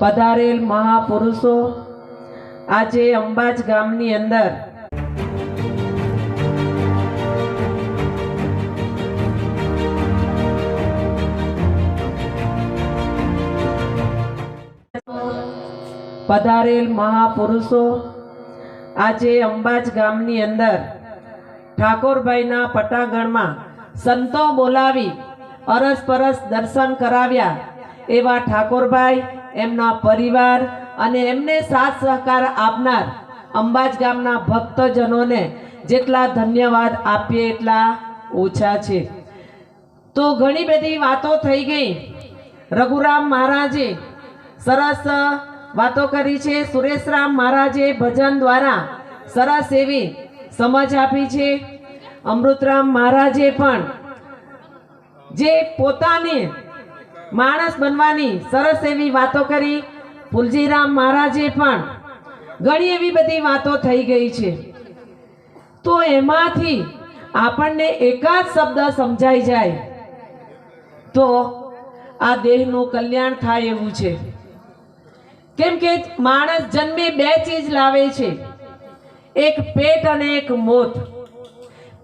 પધારેલ મહાપુરુષો, આજે અંબાજ ગામની અંદર પધારેલ મહાપુરુષો, આજે અંબાજ ગામની અંદર ઠાકોરભાઈના પટાગણમાં સંતો બોલાવી અરસપરસ દર્શન કરાવ્યા. એવા ઠાકોરભાઈ, એમના પરિવાર અને એમને સાથ સહકાર આપનાર અંબાજ ગામના ભક્તજનોને જેટલા ધન્યવાદ આપીએ એટલા ઓછા છે. તો ઘણી બધી વાતો થઈ ગઈ. રઘુરામ મહારાજે સરસ વાતો કરી છે. સુરેશરામ મહારાજે ભજન દ્વારા સરસ એવી સમજ આપી છે. અમૃતરામ મહારાજે પણ જે પોતાની માણસ બનવાની સરસ એવી વાતો કરી. ફુલજીરામ મહારાજે પણ ઘણી એવી બધી વાતો થઈ ગઈ છે. તો એમાંથી આપણને એકાદ શબ્દ સમજાઈ જાય. તો આ દેહનું કલ્યાણ થાય એવું છે. કેમ કે માણસ જન્મે બે ચીજ લાવે છે. એક પેટ અને એક મોત.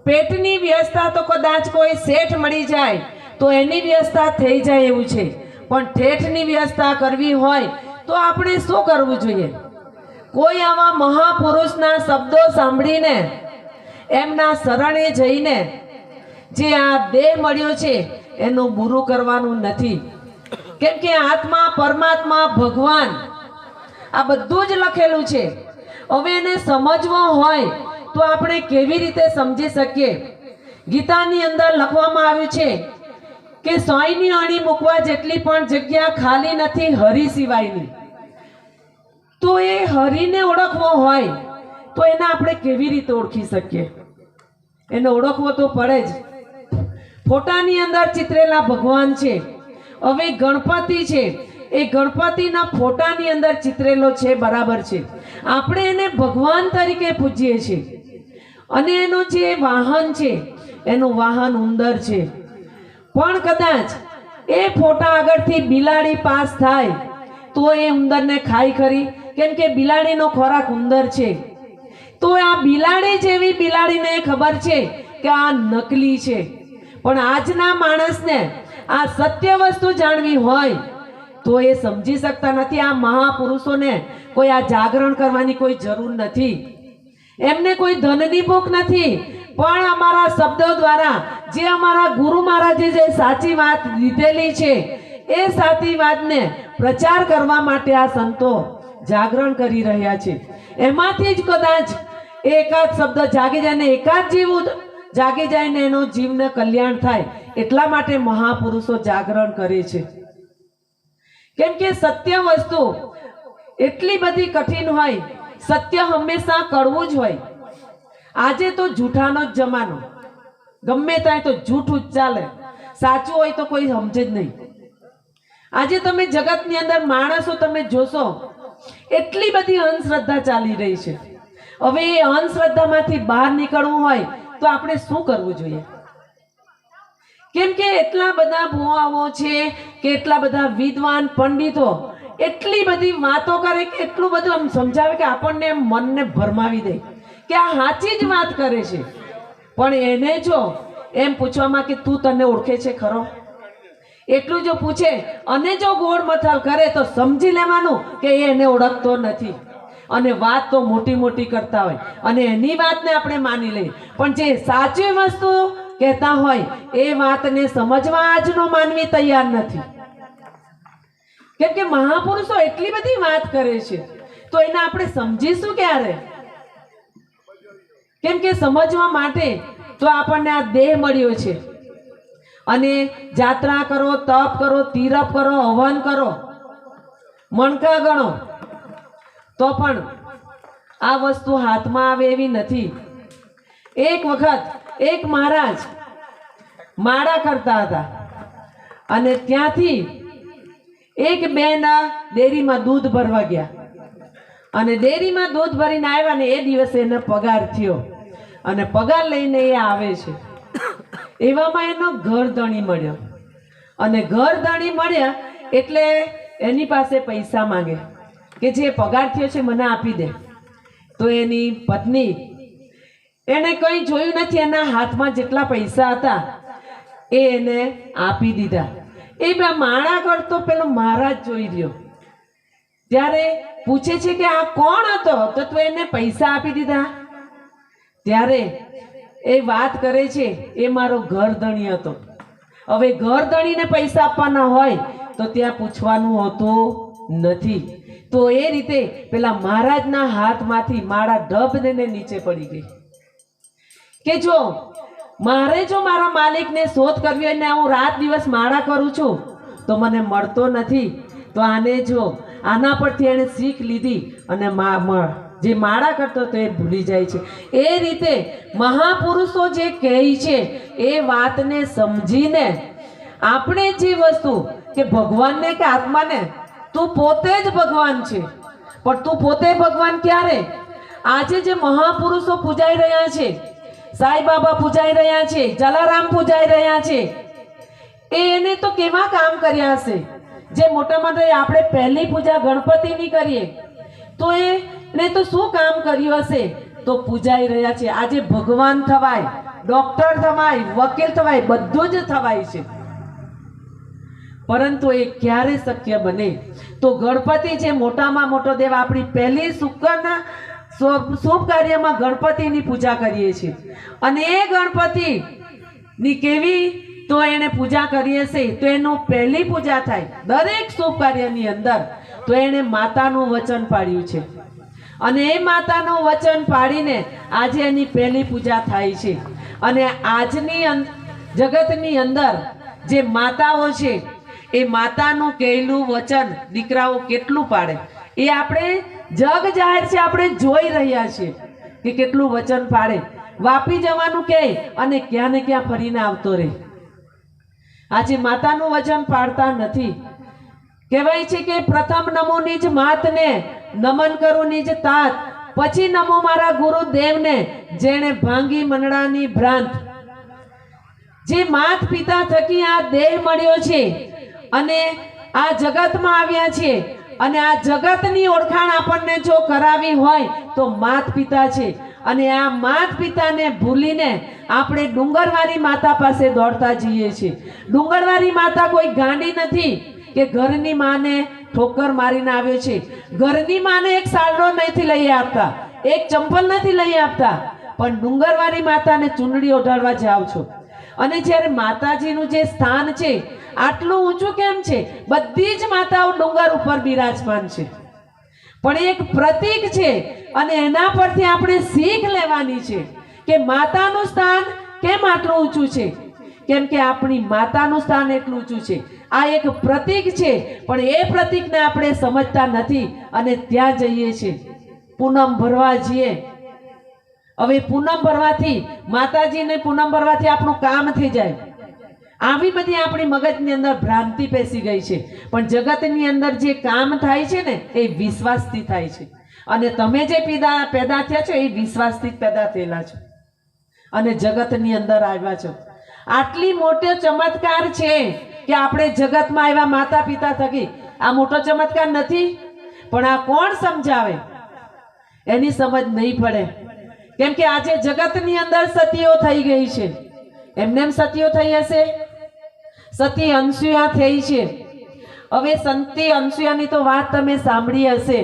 પેટની વ્યવસ્થા તો કદાચ કોઈ શેઠ મળી જાય તો એની વ્યવસ્થા થઈ જાય એવું છે. પણ ઠેઠની વ્યવસ્થા કરવી હોય તો આપણે શું કરવું જોઈએ? કોઈ આવા મહાપુરુષના શબ્દો સાંભળીને, એમના શરણે જઈને જે આ દેહ મળ્યો છે એનું બુરું કરવાનું નથી. કેમ કે આત્મા, પરમાત્મા, ભગવાન આ બધું જ લખેલું છે. હવે એને સમજવો હોય તો આપણે કેવી રીતે સમજી શકીએ? ગીતાની અંદર લખવામાં આવ્યું છે કે સોયની અણી મૂકવા જેટલી પણ જગ્યા ખાલી નથી, હરી સિવાયની. તો એ હરીને ઓળખવો હોય, તો એને આપણે કેવી રીતે ઓળખી શકીએ? એને ઓળખવો તો પડે જ. ફોટાની અંદર ચિતરેલા ભગવાન છે, હવે ગણપતિ છે. એ ગણપતિના ફોટાની અંદર ચિતરેલો છે, બરાબર છે. આપણે એને ભગવાન તરીકે પૂજીએ છીએ. અને એનું જે વાહન છે, એનું વાહન ઉંદર છે. પણ કદાચ એ ફોટા આગળથી બિલાડી પાસ થાય, તો એ ઉંદરને ખાઈ ખરી. કેમ કે બિલાડીનો ખોરાક ઉંદર છે. તો આ બિલાડી જેવી બિલાડીને ખબર છે કે આ નકલી છે. પણ આજના માણસને આ સત્ય વસ્તુ જાણવી હોય, તો એ સમજી શકતા નથી. આ મહાપુરુષોને કોઈ આ જાગરણ કરવાની કોઈ જરૂર નથી. એમને કોઈ ધનની ભૂખ નથી. પણ અમારા શબ્દો દ્વારા જે અમારા ગુરુ મહારાજે જે સાચી વાત લીધેલી છે, એ સાચી વાતને પ્રચાર કરવા માટે આ સંતો જાગરણ કરી રહ્યા છે. એમાંથી જ કદાચ એકાદ શબ્દ જાગી જાય ને એકાદ જીવ જાગી જાય ને એનો જીવને કલ્યાણ થાય, એટલા માટે મહાપુરુષો જાગરણ કરે છે. કેમ કે સત્ય વસ્તુ એટલી બધી કઠિન હોય સત્ય હંમેશા કડવું જ હોય. આજે તો જૂઠાનો જ જમાનો. ગમે ત્યાં તો જૂઠું જ ચાલે. સાચું હોય તો કોઈ સમજે જ નહીં. આજે તમે જગતની અંદર માણસો તમે જોશો, એટલી બધી અંધશ્રદ્ધા ચાલી રહી છે. હવે એ અંધશ્રદ્ધામાંથી બહાર નીકળવું હોય તો આપણે શું કરવું જોઈએ? કેમ કે એટલા બધા ભુવાઓ છે કે એટલા બધા વિદ્વાન પંડિતો એટલી બધી વાતો કરે કે એટલું બધું આમ સમજાવે કે આપણને મનને ભરમાવી દે કે આ સાચી જ વાત કરે છે. પણ એને જો એમ પૂછવામાં કે તું તને ઓળખે છે ખરો? એટલું જો પૂછે અને જો ગોળ મથાલ કરે તો સમજી લેવાનું કે એ એને ઓળખતો નથી. અને વાત તો મોટી મોટી કરતા હોય અને એની વાતને આપણે માની લઈએ. પણ જે સાચી વસ્તુ કહેતા હોય એ વાતને સમજવા આજનો માનવી તૈયાર નથી. કેમ કે મહાપુરુષો એટલી બધી વાત કરે છે. તો એને આપણે સમજીશું ક્યારે? કેમ કે સમજવા માટે તો આપણને આ દેહ મળ્યો છે. અને જાત્રા કરો, તપ કરો, તીરપ કરો, હવન કરો, મણકા ગણો, તો પણ આ વસ્તુ હાથમાં આવે એવી નથી. એક વખત એક મહારાજ માળા કરતા હતા. અને ત્યાંથી એક બેન ડેરીમાં દૂધ ભરવા ગયા. અને ડેરીમાં દૂધ ભરીને આવ્યા ને એ દિવસે એને પગાર થયો. અને પગાર લઈને એ આવે છે. એવામાં એનો ઘર ધણી મળ્યો. અને ઘર ધણી મળ્યા એટલે એની પાસે પૈસા માંગે. કે જે પગાર થયો છે મને આપી દે. તો એની પત્ની એને કંઈ જોયું નથી, એના હાથમાં જેટલા પૈસા હતા, એ એને આપી દીધા. એ માળા કરતો પેલો મહારાજ જોઈ રહ્યો. ત્યારે પૂછે છે કે આ કોણ હતો? તો તું એને પૈસા આપી દીધા. ત્યારે એ વાત કરે છે, એ મારો ઘરધણી હતો. હવે ઘરધણીને પૈસા આપવાના હોય, તો ત્યાં પૂછવાનું હોતું નથી. તો એ રીતે પેલા મહારાજના હાથમાંથી માળા ઢબ દઈને નીચે પડી ગઈ. કે જો મારે જો મારા માલિકને શોધ કરવી હોય ને હું રાત દિવસ માળા કરું છું, તો મને મળતો નથી. તો આને જો આના પરથી એણે શીખ લીધી અને જે માળા કરતો તો એ ભૂલી જાય છે. એ રીતે મહાપુરુષો જે કહે છે, એ વાતને સમજીને આપણે જે વસ્તુ કે ભગવાનને કે આત્માને તું પોતે જ ભગવાન છે. પણ તું પોતે ભગવાન ક્યારે? આજે જે મહાપુરુષો પૂજાઈ રહ્યા છે સાંઈ બાબા પૂજાઈ રહ્યા છે, જલારામ પૂજાઈ રહ્યા છે. એ એને તો કેવા કામ કર્યા હશે? જે મોટા મોટા આપણે પહેલી પૂજા ગણપતિની કરીએ, તો એને તો શું કામ કર્યું હશે? તો પૂજાઈ રહ્યા છે. આજે ભગવાન થવાય, ડોક્ટર થવાય, વકીલ થવાય, બધું જ થવાય છે. પરંતુ એ ક્યારે શક્ય બને? તો ગણપતિ જે મોટામાં મોટો દેવ, આપણી પહેલી શુક્રના શુભ કાર્યમાં ગણપતિની પૂજા કરીએ છીએ. અને એ ગણપતિની કેવી? તો એને પૂજા કરીએ છે તો એનું પહેલી પૂજા થાય દરેક શુભ કાર્યની અંદર. તો એણે માતાનું વચન પાડ્યું છે. અને એ માતાનું વચન પાડીને આજે એની પહેલી પૂજા થાય છે. અને આજની જગતની અંદર જે માતાઓ છે, એ માતાનું કહેલું વચન દીકરાઓ કેટલું પાડે? એ આપણે જગ જાહેર છે, આપણે જોઈ રહ્યા છીએ કે કેટલું વચન પાડે. વાપી જવાનું કહે અને ક્યાં ને ક્યાં ફરીને આવતો રહે. આજે માતાનું વચન પાડતા નથી. કહેવાય છે કે પ્રથમ નમો નિજ માતને નમન કરું નિજ તાત. પછી નમો મારા ગુરુદેવને જેણે ભાંગી મંડળાની ભ્રાંત. જે માત પિતા થકી આ દેહ મળ્યો છે અને આ જગતમાં આવ્યા છે અને આ જગતની ઓળખાણ આપણને જો કરાવી હોય તો માત પિતા છે. અને આ માત પિતાને ભૂલીને આપણે ડુંગરવાળી માતા પાસે દોડતા જઈએ છીએ. ડુંગરવાળી માતા કોઈ ગાંડી નથી કે ઘરની માને ઠોકર મારીને આવ્યો છે. ઘરની માને એક સાલડો નથી લઈ આપતા એક ચંપલ નથી લઈ આપતા પણ ડુંગરવાળી માતાને ચૂંદડી ઓઢાડવા જાઓ છો. અને જ્યારે માતાજીનું જે સ્થાન છે, આટલું ઊંચું કેમ છે? બધી જ માતાઓ ડુંગર ઉપર બિરાજમાન છે. પણ એક પ્રતીક છે, અને એના પરથી આપણે શીખ લેવાની છે કે માતાનું સ્થાન કેમ આટલું ઊંચું છે? કેમ કે આપણી માતાનું સ્થાન એટલું ઊંચું છે. આ એક પ્રતીક છે, પણ એ પ્રતીકને આપણે સમજતા નથી અને ત્યાં જઈએ છીએ. પૂનમ ભરવા જઈએ હવે પૂનમ ભરવાથી, માતાજીને પૂનમ ભરવાથી આપણું કામ થઈ જાય. આવી બધી આપણી મગજની અંદર ભ્રાંતિ પેસી ગઈ છે. પણ જગતની અંદર જે કામ થાય છે ને, એ વિશ્વાસથી થાય છે. અને તમે જે પેદા પેદા થયા છો, એ વિશ્વાસથી પેદા થયેલા છો. અને જગતની અંદર આવ્યા છો. આટલી મોટો ચમત્કાર છે કે આપણે જગતમાં આવ્યા માતા પિતા થકી. આ મોટો ચમત્કાર નથી, પણ આ કોણ સમજાવે? એની સમજ નહીં પડે. કેમ કે આજે જગતની અંદર સતીઓ થઈ ગઈ છે. એમને એમ સતીઓ થઈ હશે? સતી અંશુયા થઈ છે. હવે સંતી અંશુયાની તો વાત તમે સાંભળી હશે.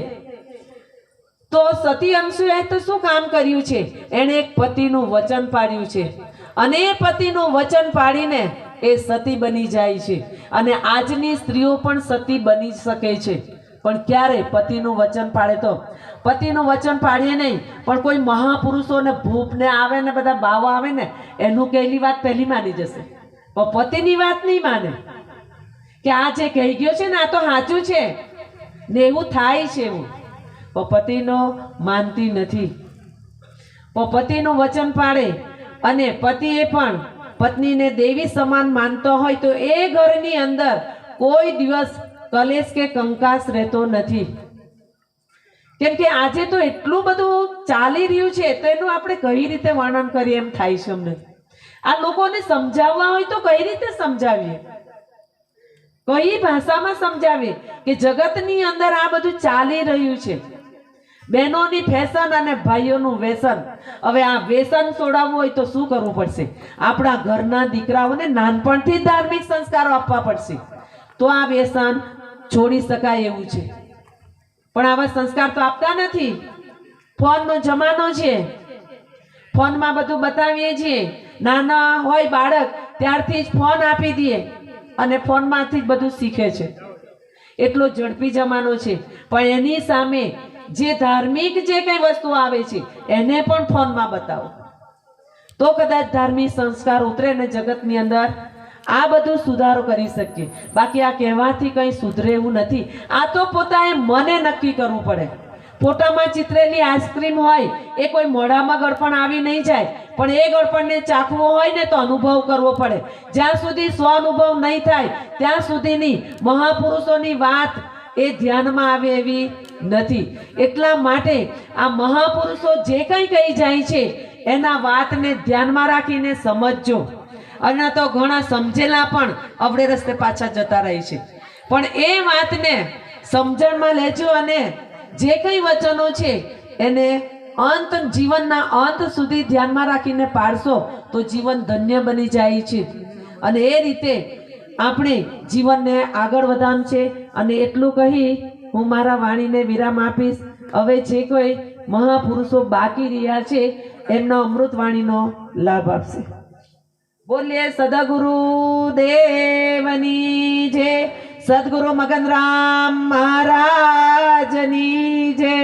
તો સતી અંશુયાએ તો શું કામ કર્યું છે? એણે એક પતિનું વચન પાડ્યું છે. અને એ પતિનું વચન પાડીને એ સતી બની જાય છે. અને આજની સ્ત્રીઓ પણ સતી બની શકે છે. પણ ક્યારે? પતિનું વચન પાડે તો. પતિનું વચન પાડીએ નહીં, પણ કોઈ મહાપુરુષોને ભૂપને આવે ને બધા બાવો આવે ને, એનું કહેલી વાત પહેલી માની જશે. પણ પતિની વાત નહીં માને. કે આ જે કહી ગયો છે ને, આ તો સાચું છે. ને એવું થાય છે એવું. પણ પતિનો માનતી નથી. પણ પતિનું વચન પાડે. અને પતિએ પણ પત્નીને દેવી સમાન માનતો હોય તો એ ઘરની અંદર કોઈ દિવસ કલેશ કે કંકાસ રહેતો નથી. કેમ કે આજે તો એટલું બધું ચાલી રહ્યું છે, તો એનું આપણે કઈ રીતે વર્ણન કરીએ એમ થાય છે અમને. આ લોકોને સમજાવવા હોય તો કઈ રીતે સમજાવીએ? કઈ ભાષામાં સમજાવીએ કે જગતની અંદર આ બધું ચાલી રહ્યું છે? બહેનોની ફેશન અને ભાઈઓનું વ્યસન હવે આ વ્યસન છોડાવવું હોય તો શું કરવું પડશે? આપણા ઘરના દીકરાઓને નાનપણથી ધાર્મિક સંસ્કારો આપવા પડશે. તો આ વ્યસન છોડી શકાય એવું છે. પણ આવા સંસ્કાર તો આપતા નથી. ફોનનો જમાનો છે. ફોનમાં બધું બતાવીએ છીએ. નાના હોય બાળક, ત્યારથી જ ફોન આપી દઈએ અને ફોનમાંથી જ બધું શીખે છે. એટલો ઝડપી જમાનો છે. પણ એની સામે જે ધાર્મિક જે કઈ વસ્તુ આવે છે, એને પણ ફોનમાં બતાવો. તો કદાચ ધાર્મિક સંસ્કાર ઉતરે ને જગતની અંદર આ બધું સુધારો કરી શકીએ. બાકી આ કહેવાથી કંઈ સુધરે એવું નથી. આ તો પોતાએ મને નક્કી કરવું પડે. ફોટામાં ચિતરેલી આઈસ્ક્રીમ હોય, એ કોઈ મોઢામાં ગળપણ આવી નહીં જાય. પણ એ ગળપણને ચાખવો હોય ને તો અનુભવ કરવો પડે. જ્યાં સુધી સ્વ અનુભવ નહીં થાય, ત્યાં સુધીની મહાપુરુષોની વાત એ ધ્યાનમાં આવે એવી નથી. એટલા માટે આ મહાપુરુષો જે કંઈ કહી જાય છે, એના વાતને ધ્યાનમાં રાખીને સમજજો. અને તો ઘણા સમજેલા પણ અવળે રસ્તે પાછા જતા રહે છે. પણ એ વાતને સમજણમાં લેજો અને જે કંઈ વચનો છે એને અંત જીવનના અંત સુધી ધ્યાનમાં રાખીને પાડશો તો જીવન ધન્ય બની જાય છે. અને એ રીતે આપણે જીવનને આગળ વધામ છે અને એટલું કહી હું મારા વાણીને વિરામ આપીશ. હવે જે કોઈ મહાપુરુષો બાકી રહ્યા છે એમનો અમૃત વાણીનો લાભ આપશે. બોલીએ સદગુરુ દેવની જે સદગુરુ મગનરામ મહારાજની જય